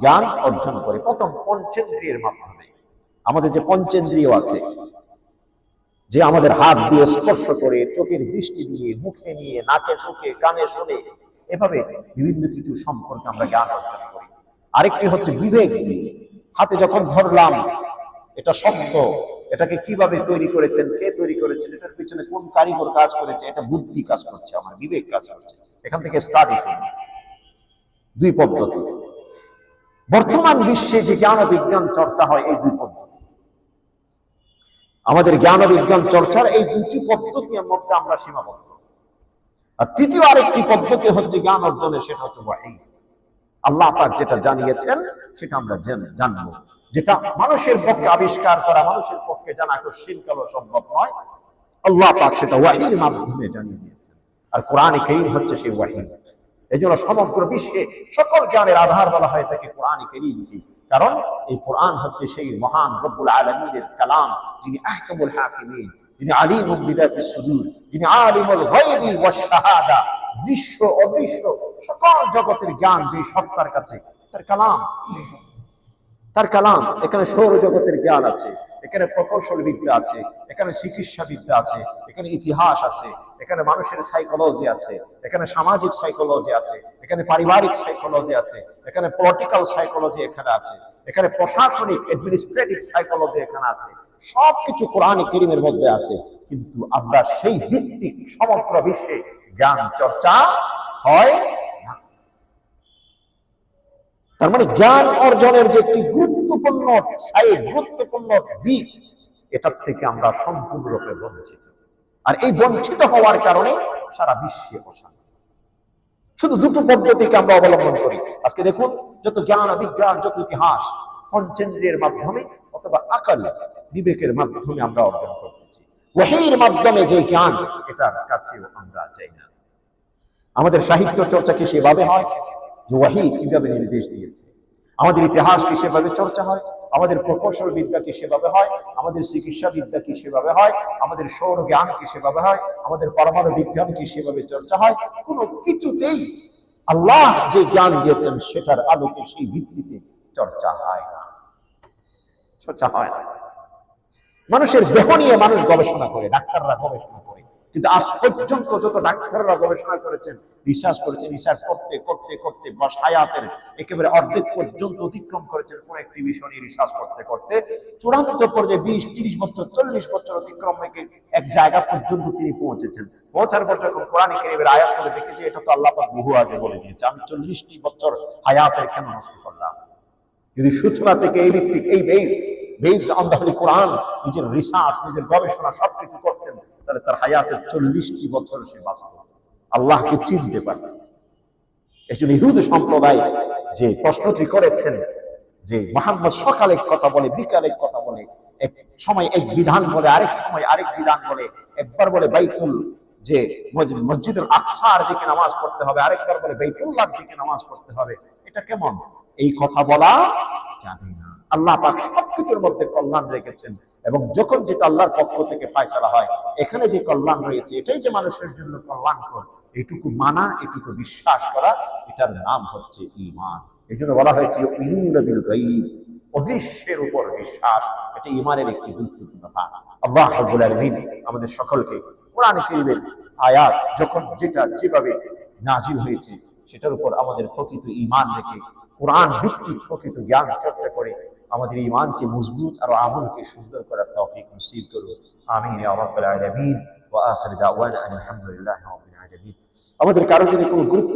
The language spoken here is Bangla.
জ্ঞান অর্জন করে। প্রথম পঞ্চেন্দ্রিয়ের মাধ্যমে। আমাদের যে পঞ্চেন্দ্রিয় আছে, যে আমাদের হাত দিয়ে স্পর্শ করে, চোখের দৃষ্টি দিয়ে, মুখে নিয়ে, নাকে শুকে কানে শুনে, এভাবে বিভিন্ন কিছু সম্পর্কে আমরা জ্ঞান অর্জন করি। আরেকটি হচ্ছে বিবেক হাতে যখন ধরলাম, এটা সত্য এটাকে কীভাবে তৈরি করেছেন, কে তৈরি করেছেন, এটার পিছনে কোন কারিগর কাজ করেছে, এটা বুদ্ধি কাজ করছে, আমার বিবেক কাজ করছে। এখান থেকে স্টাডি দুই পদ্ধতি। বর্তমান বিশ্বে যে জ্ঞান বিজ্ঞান চর্চা হয়, এই দুই পদ্ধতি। আমাদের জ্ঞান বিজ্ঞান চর্চার এই দুইটি পদ্ধতির মধ্যে আমরা সীমাবদ্ধ। আর তৃতীয় আরেকটি পদ্ধতি হচ্ছে জ্ঞান অর্জনের, সেটা হচ্ছে ওয়াহি। আল্লাহ পাক যেটা জানিয়েছেন, সেটা আমরা জেন- জানব। যেটা মানুষের পক্ষে আবিষ্কার করা, মানুষের পক্ষে জানা কঠিন কালো সম্ভব নয়। আল্লাহ পাক সেটা ওয়াহির মাধ্যমে জানিয়ে দিয়েছেন। আর কোরআনে কেরিম হচ্ছে সেই ওয়াহি। এই জন্য সমগ্র বিশ্বে সকল জ্ঞানের আধার বলা হয় তাকে কোরআন করিমকে। কারণ এই কোরআন হচ্ছে সেই মহান রব্বুল আলমীর কালাম, যিনি আহকামুল হাকিমিন, যিনি আলিম সুদূর, যিনি আলিমুল শাহাদা, দৃশ্য অদৃশ্য সকল জগতের জ্ঞান যে সত্তার কাছে, তার কালাম। তার কালাম, এখানে সৌরজগতের জ্ঞান আছে, এখানে প্রকৌশল বিদ্যা আছে, এখানে চিকিৎসা বিদ্যা আছে, এখানে ইতিহাস আছে, এখানে মানুষের সাইকোলজি আছে, এখানে সামাজিক সাইকোলজি আছে, এখানে পারিবারিক সাইকোলজি আছে, এখানে পলিটিক্যাল সাইকোলজি এখানে আছে, এখানে প্রশাসনিক অ্যাডমিনিস্ট্রেটিভ সাইকোলজি এখানে আছে, সবকিছু কোরআন করিমের মধ্যে আছে, কিন্তু আমরা সেই ভিত্তিক সমগ্র বিশ্বে জ্ঞান চর্চা হয় তার মানে জ্ঞান অর্জনের যে একটি গুরুত্বপূর্ণ গুরুত্বপূর্ণ দিক, এটার থেকে আমরা সম্পূর্ণরূপে বঞ্চিত। আর এই বঞ্চিত হওয়ার কারণে সারা বিশ্বে অশান্তি। শুধু দুটো পদ্ধতিকে আমরা অবলম্বন করি। আজকে দেখুন, যত জ্ঞান, বিজ্ঞান, যত ইতিহাস, পঞ্চেন্দ্রিয়ের মাধ্যমে অথবা আকাল বিবেকের মাধ্যমে আমরা অর্জন করতেছি। ওয়াহির মাধ্যমে যে জ্ঞান, এটার কাছেও আমরা চাই না। আমাদের সাহিত্য চর্চা কি সেভাবে হয় ওয়াহি নির্দেশ দিয়েছে? আমাদের ইতিহাস কি সেভাবে চর্চা হয়? আমাদের প্রকৌশল বিদ্যা কি সেভাবে হয়? আমাদের চিকিৎসা বিদ্যা কি সেভাবে হয়? আমাদের সৌর জ্ঞান কি সেভাবে হয়? আমাদের পরমাণু বিজ্ঞান কি সেভাবে চর্চা হয়? কোনো কিছুতেই আল্লাহ যে জ্ঞান দিয়েছেন সেটার আলোকে সেই ভিত্তিতে চর্চা হয় না। চর্চা হয় না। মানুষের দেহ নিয়ে মানুষ গবেষণা করে, ডাক্তাররা গবেষণা করে। কিন্তু আজ পর্যন্ত যত ডাক্তাররা গবেষণা করেছেন রিসার্চ করেছেন রিসার্চ করতে করতে করতে বা হায়াতের একেবারে অর্ধেক পর্যন্ত অতিক্রম করেছেন কোন একটি বিষয় নিয়ে রিসার্চ করতে করতে, চূড়ান্ত পর্যায়ে বিশ, তিরিশ বছর, চল্লিশ বছর অতিক্রম রেখে এক জায়গা পর্যন্ত তিনি পৌঁছেছেন। পৌঁছার পর যখন কোরআন কেরিমের আয়াত করে দেখেছি, এটা তো আল্লাহ বহু আগে বলে দিয়েছে, আমি চল্লিশটি বছর হায়াতের কেন নষ্ট করলাম? যদি সূচনা থেকে এই ভিত্তিক এই বেস বেসড অন কোরআন নিজের রিসার্চ নিজের গবেষণা সবকিছু করতেন তাহলে তার হায়াতের চল্লিশটি বছর সে বাঁচত আল্লাহকে চিনতে পারত জন্য ইহুদ সম্প্রদায় যে প্রশ্নটি করেছেন, যে মোহাম্মদ সকালে কথা বলে, বিকালে কথা বলে, এক সময় এক বিধান বলে, আরেক সময় আরেক বিধান বলে, একবার বলে বাইতুল, যে মসজিদ- মসজিদুল আকসার দিকে নামাজ পড়তে হবে, আরেকবার বলে বাইতুল্লাহর দিকে নামাজ পড়তে হবে। এটা কেমন? এই কথা বলা যাবে না। আল্লাহ পাক সবকিছুর মধ্যে কল্যাণ রেখেছেন এবং যখন যেটা আল্লাহর পক্ষ থেকে ফায়সালা হয়, এখানে যে কল্যাণ রয়েছে, এটাই যে মানুষের জন্য কল্যাণকর, এটুকু মানা, এটুকু বিশ্বাস করা, এটার নাম হচ্ছে ঈমান। এই জন্য বলা হয়েছে অদৃশ্যের উপর বিশ্বাস, এটা ঈমানের একটি গুরুত্বপূর্ণ ভাগ। আল্লাহ রাব্বুল আলামিন আমাদের সকলকে কোরআন কিনবেন আয়াত যখন যেটা যেভাবে নাজিল হয়েছে, সেটার উপর আমাদের প্রকৃত ইমান রেখে কোরআন ভিত্তিক প্রকৃত জ্ঞান চর্চা করে আমাদের ঈমানকে মজবুত আর আমলকে সুন্দর করার তৌফিক নসিব করুন আমিন ইয়া রাব্বাল আলামিন। ওয়া আখির দাওয়ানা আলহামদুলিল্লাহি রাব্বিল আলামিন। আমাদের কারও যদি কোনো গুরুত্ব